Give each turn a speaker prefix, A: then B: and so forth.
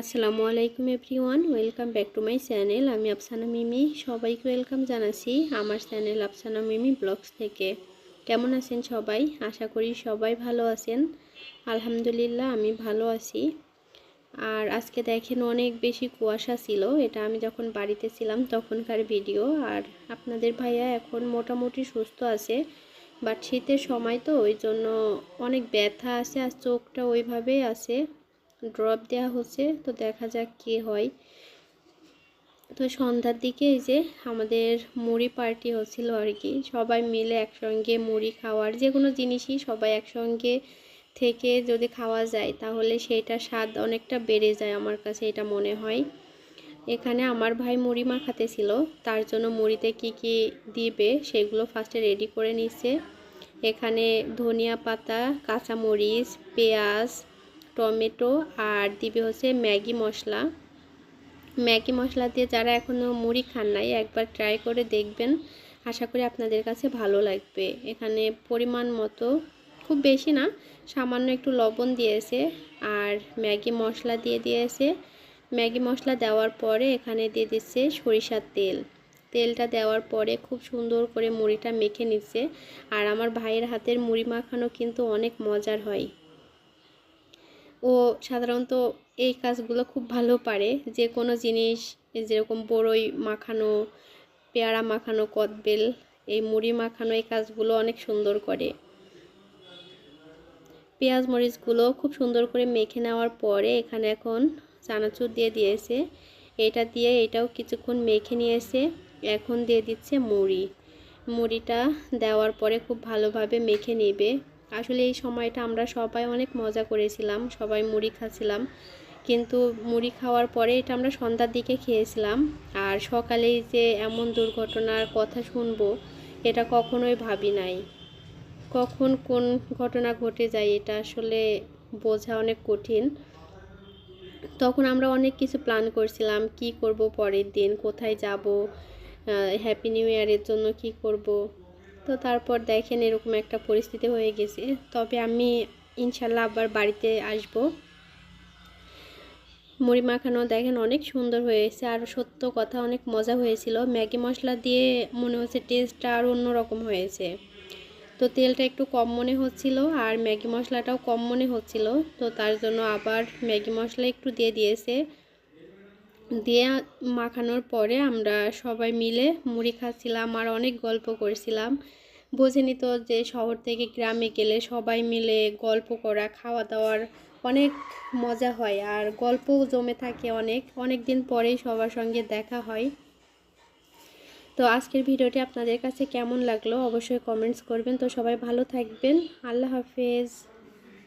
A: আসসালামু আলাইকুম everyone, welcome back to my channel. আমি আফসানা মিমি, সবাইকে ওয়েলকাম জানাচ্ছি আমার চ্যানেল আফসানা মিমি ব্লগস থেকে। কেমন আছেন সবাই? আশা করি সবাই ভালো আছেন। আলহামদুলিল্লাহ, আমি ভালো আছি। আর আজকে দেখেন অনেক বেশি কুয়াশা ছিল। এটা আমি যখন বাড়িতে ছিলাম তখনকার ভিডিও। আর আপনাদের ভাইয়া এখন মোটামুটি সুস্থ আছে। বাট শীতের সময় তো, ওই জন্য অনেক ব্যথা আছে আর চোখটা ওইভাবেই আছে। ড্রপ দেওয়া হচ্ছে। তো দেখা যাক কি হয়। তো সন্ধ্যার দিকে এই যে আমাদের মুড়ি পার্টি হচ্ছিল আর কি। সবাই মিলে একসঙ্গে মুড়ি খাওয়ার যে কোনো জিনিসই সবাই একসঙ্গে থেকে যদি খাওয়া যায়, তাহলে সেইটা স্বাদ অনেকটা বেড়ে যায় আমার কাছে, এটা মনে হয়। এখানে আমার ভাই মুড়ি মাখাতে ছিল তার জন্য মুড়িতে কি কি দিবে সেগুলো ফার্স্টে রেডি করে নিচ্ছে। এখানে ধনিয়া পাতা, কাঁচামরিচ, পেঁয়াজ টমেটো আর দিবে হচ্ছে ম্যাগি মশলা। ম্যাগি মশলা দিয়ে যারা এখনও মুড়ি খান নাই, একবার ট্রাই করে দেখবেন। আশা করি আপনাদের কাছে ভালো লাগবে। এখানে পরিমাণ মতো খুব বেশি না, সামান্য একটু লবণ দিয়েছে আর ম্যাগি মশলা দিয়ে দিয়েছে। ম্যাগি মশলা দেওয়ার পরে এখানে দিয়ে দিচ্ছে সরিষার তেল। তেলটা দেওয়ার পরে খুব সুন্দর করে মুড়িটা মেখে নিচ্ছে। আর আমার ভাইয়ের হাতের মুড়ি মাখানো কিন্তু অনেক মজার হয়। ও সাধারণত এই কাজগুলো খুব ভালো পারে। যে কোনো জিনিস যেরকম বড়ই মাখানো, পেয়ারা মাখানো, কদবেল, এই মুড়ি মাখানো, এই কাজগুলো অনেক সুন্দর করে। পেঁয়াজ মরিচগুলো খুব সুন্দর করে মেখে নেওয়ার পরে এখানে এখন চানাচুর দিয়ে দিয়েছে। এটা দিয়ে এটাও কিছুক্ষণ মেখে নিয়েছে। এখন দিয়ে দিচ্ছে মুড়ি। মুড়িটা দেওয়ার পরে খুব ভালোভাবে মেখে নেবে। আসলে এই সময়টা আমরা সবাই অনেক মজা করেছিলাম, সবাই মুড়ি খাচ্ছিলাম। কিন্তু মুড়ি খাওয়ার পরে এটা আমরা সন্ধ্যার দিকে খেয়েছিলাম। আর সকালেই যে এমন দুর্ঘটনার কথা শুনব, এটা কখনোই ভাবি নাই। কখন কোন ঘটনা ঘটে যায় এটা আসলে বোঝা অনেক কঠিন। তখন আমরা অনেক কিছু প্ল্যান করছিলাম, কি করব পরের দিন, কোথায় যাব হ্যাপি নিউ ইয়ারের জন্য কি করব। তো তারপর দেখেন এরকম একটা পরিস্থিতি হয়ে গেছে। তবে আমি ইনশাল্লাহ আবার বাড়িতে আসব। মুড়ি মাখানো দেখেন অনেক সুন্দর হয়েছে আর সত্য কথা অনেক মজা হয়েছিল। ম্যাগি মশলা দিয়ে মনে হচ্ছে টেস্টটা আর অন্যরকম হয়েছে। তো তেলটা একটু কম মনে হচ্ছিল আর ম্যাগি মশলাটাও কম মনে হচ্ছিল। তো তার জন্য আবার ম্যাগি মশলা একটু দিয়ে দিয়েছে। দিয়ে মাখানোর পরে আমরা সবাই মিলে মুড়ি খাচ্ছিলাম আর অনেক গল্প করছিলাম। বোঝেনি তো যে শহর থেকে গ্রামে গেলে সবাই মিলে গল্প করা, খাওয়া দাওয়ার অনেক মজা হয় আর গল্পও জমে থাকে অনেক। অনেক দিন পরেই সবার সঙ্গে দেখা হয়। তো আজকের ভিডিওটি আপনাদের কাছে কেমন লাগল অবশ্যই কমেন্টস করবেন। তো সবাই ভালো থাকবেন। আল্লাহ হাফেজ।